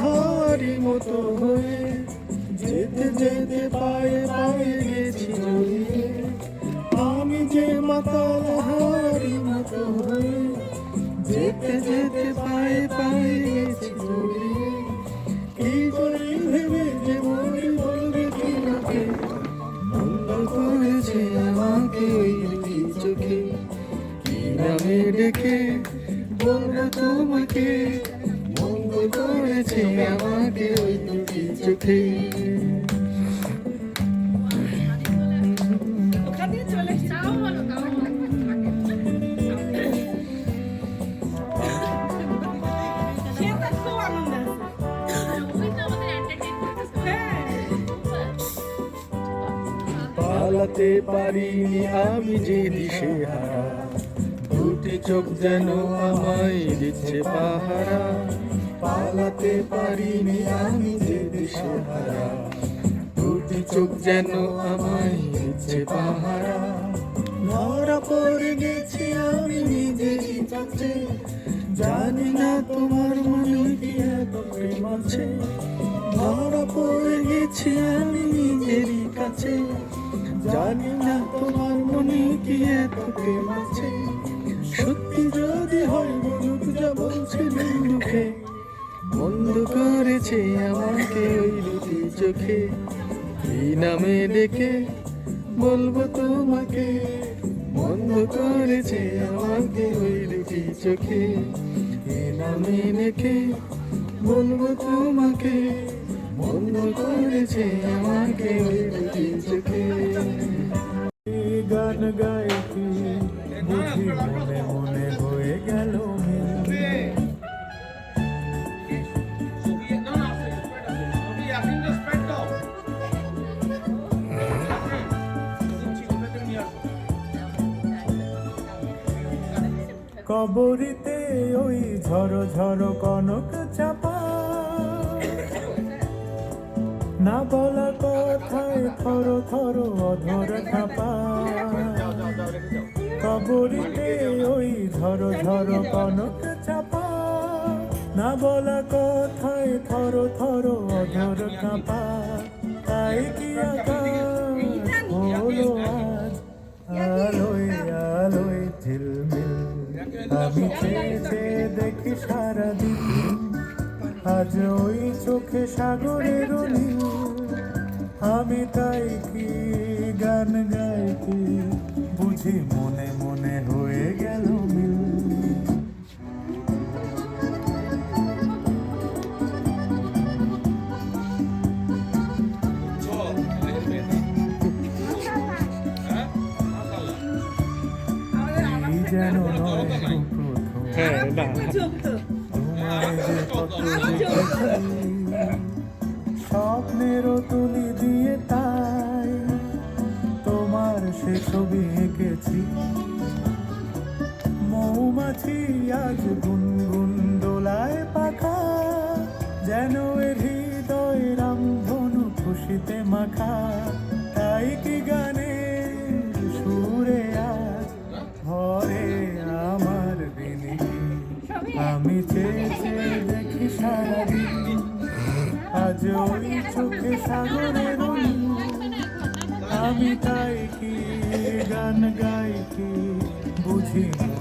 হারি মতো হয়ে যেতে যেতে পায়ে পায়ে গেছি জড়িয়ে আমি যে মাতাল হারি মতো হয়ে যেতে যেতে পায়ে পায়ে গেছি জড়িয়ে কি করে ভেবে যে মনে বলবে তোমাকে? মন্দ করেছে আমাকে ওই চোখে। কি নামে ডেকে বলব তোমাকে? করেছে আমাকে ওই আছে পালাতে পারিনি আমি যে দিশে হারা দুটি চোখ যেন আমায় দিচ্ছে পাহারা। পালাতে পারিনি আমি যে দিশে হারা। দুটি চোখ যেন আমায় দিচ্ছে পাহারা। ধরা পড়ে গেছি আমি নিজেরই কাছে। জানি না তোমার মনে কি এত প্রেম আছে। ধরা পড়ে গেছি আমি নিজেরই কাছে। জানি না তোমার মনে কি এত প্রেম আছে। সত্যি যদি হয় বলুক যা বলছিলেন মুখে। বন্ধ করেছে আমাকে ওই দুটি চোখে। কি নামে ডেকে বলব তোমাকে? বন্ধ করেছে আমাকে ওই দুটি চোখে। এই নামে ডেকে বলব তোমাকে? বন্ধ করেছে আমাকে ওই দুটি চোখে। গান গাইছি কবরিতে ওই ঝড়ো ঝড়ো কনক চাপা। না বলা কথায় থর থর অধর খাপা কবরিতে ওই ঝড়ো ঝড়ো কনক চাপা। না বলা কথায় থর থর অধর কাঁপা তাই কি আকাশ সারাদিন। আজ ওই চোখে সাগরের নীল আমি তাই কি গান গাই কি বুঝি মনে মনে হয়ে গেল মিল। যেন নয় হ্যাঁ না চোখ তো তোমায় যে কত দেখেছি স্বপ্নেরও তুলি দিয়ে তাই তোমার সে ছবি এঁকেছি। মৌমাছি আজ গুনগুন দোলায় পাখা যেন এর হৃদয় রামধনু খুশিতে মাখা। তাই কি গানে আমি চেয়েছি চেয়ে দেখি সারাদিন আজ ওই চোখে সাগরের। আমি তাই কি গান গাই কি বুঝি না